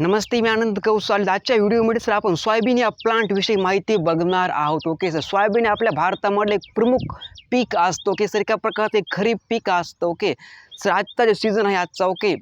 नमस्ते मी आनंद कौसाल. आजच्या व्हिडिओमध्ये सर आपण सोयाबीन या प्लांटविषयी माहिती बघणार आहोत. ओके सर सोयाबीन आपल्या भारतामधलं एक प्रमुख पीक असतो. ओके सर एका प्रकारचं एक खरीप पीक असतं. ओके सर आजचा जो सीझन आहे आजचा ओके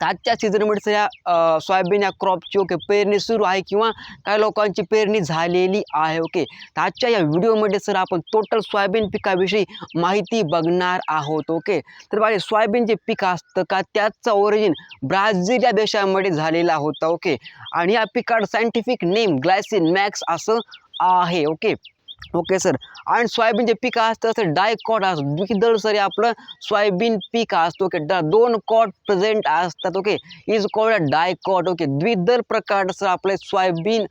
आजच्या सीझनमध्ये सर या सोयाबीन या क्रॉपची ओके पेरणी सुरू आहे किंवा काही लोकांची पेरणी झालेली आहे ओके तर आजच्या या व्हिडिओमध्ये सर आपण टोटल सोयाबीन पिकाविषयी माहिती बघणार आहोत ओके तर बघा सोयाबीन जे पीक असतं का त्याचं ओरिजिन ब्राझील या देशामध्ये झालेला होता ओके आणि या पिकाड सायंटिफिक नेम ग्लायसिन मॅक्स असं आहे ओके ओके सर आणि सोयाबीन जे पीक असतं तर डायकॉट असतं द्विदळ सर आपलं सोयाबीन पीक असतो ओके ड दोन कॉट प्रेझेंट असतात okay is called dicot okay द्विदल प्रकारचं आपलं सोयाबीन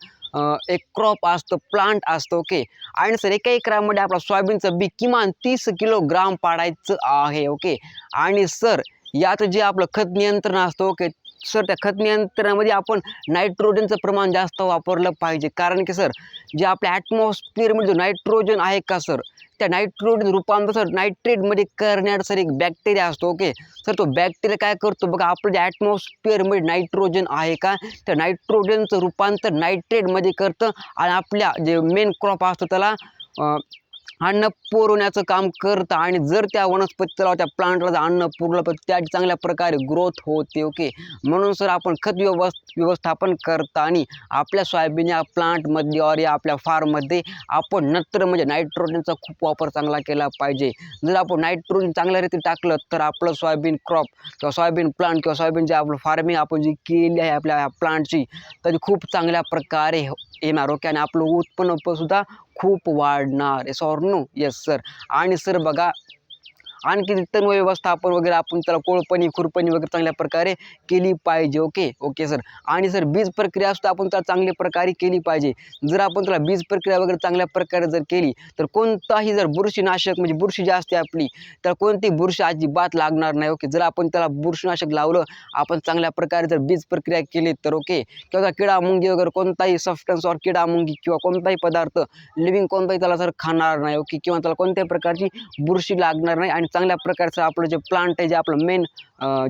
एक क्रॉप असतं प्लांट असतं ओके आणि सर एका एकरामध्ये आपलं सोयाबीनचं बी किमान तीस किलोग्राम पाडायचं आहे ओके आणि सर यात जे आपलं खत नियंत्रण असतं ओके सर त्या खत नियंत्रणामध्ये आपण नायट्रोजनचं प्रमाण जास्त वापरलं पाहिजे. कारण की सर जे आपल्या ॲटमॉस्फिअरमध्ये जो नायट्रोजन आहे का सर त्या नायट्रोजन रूपांतर सर नायट्रेटमध्ये करण्याचा सर एक बॅक्टेरिया असतो ओके सर तो बॅक्टेरिया काय करतो? बघा आपलं जे ॲटमॉस्फिअरमध्ये नायट्रोजन आहे का त्या नायट्रोजनचं रूपांतर नायट्रेटमध्ये करतं आणि आपल्या जे मेन क्रॉप असतो त्याला अन्न पुरवण्याचं काम करतं आणि जर त्या वनस्पतीला त्या प्लांटला जर अन्न पुरलं तर त्याची चांगल्या प्रकारे ग्रोथ होते ओके म्हणून सर आपण खत व्यवस् व्यवस्थापन करताना आपल्या सोयाबीन या प्लांटमध्ये और या आपल्या फार्ममध्ये आपण नत्र म्हणजे नायट्रोजनचा खूप वापर चांगला केला पाहिजे. जर आपण नायट्रोजन चांगल्या रीती टाकलं तर आपलं सोयाबीन क्रॉप किंवा सोयाबीन प्लांट किंवा सोयाबीन जे आपलं फार्मिंग आपण जी केली आहे आपल्या प्लांटची तर खूप चांगल्या प्रकारे येणार ओके आणि आपलं उत्पन्न सुद्धा खूप वाढणार. Yes or no yes sir आणि सर बघा आणखी तण व्यवस्थापन वगैरे आपण त्याला कोळपणी खुरपणी वगैरे चांगल्या प्रकारे केली पाहिजे ओके? Okay sir. आणि सर बीज प्रक्रिया सुद्धा आपण त्याला चांगल्या प्रकारे केली पाहिजे. जर आपण त्याला बीज प्रक्रिया वगैरे चांगल्या प्रकारे जर केली तर कोणताही जर बुरशीनाशक म्हणजे बुरशी जी असते आपली तर कोणती बुरशी अजिबात लागणार नाही ओके? जर आपण त्याला बुरशीनाशक लावलं आपण चांगल्या प्रकारे जर बीज प्रक्रिया केली तर ओके? किंवा किडा मुंगी वगैरे कोणताही सबस्टन्स और किडा मुंगी किंवा कोणताही पदार्थ लिव्हिंग कोणताही त्याला जर खाणार नाही ओके? किंवा त्याला कोणत्याही प्रकारची बुरशी लागणार नाही आणि चांगल्या प्रकारचं आपलं जे प्लांट आहे जे आपलं मेन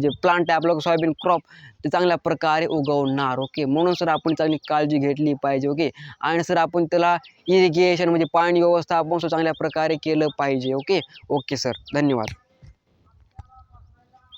जे प्लांट आहे आपलं सोयाबीन क्रॉप ते चांगल्या प्रकारे उगवणार ओके म्हणून सर आपण चांगली काळजी घेतली पाहिजे ओके आणि सर आपण त्याला इरिगेशन म्हणजे पाणी व्यवस्थापन सुद्धा चांगल्या प्रकारे केलं पाहिजे ओके ओके सर धन्यवाद.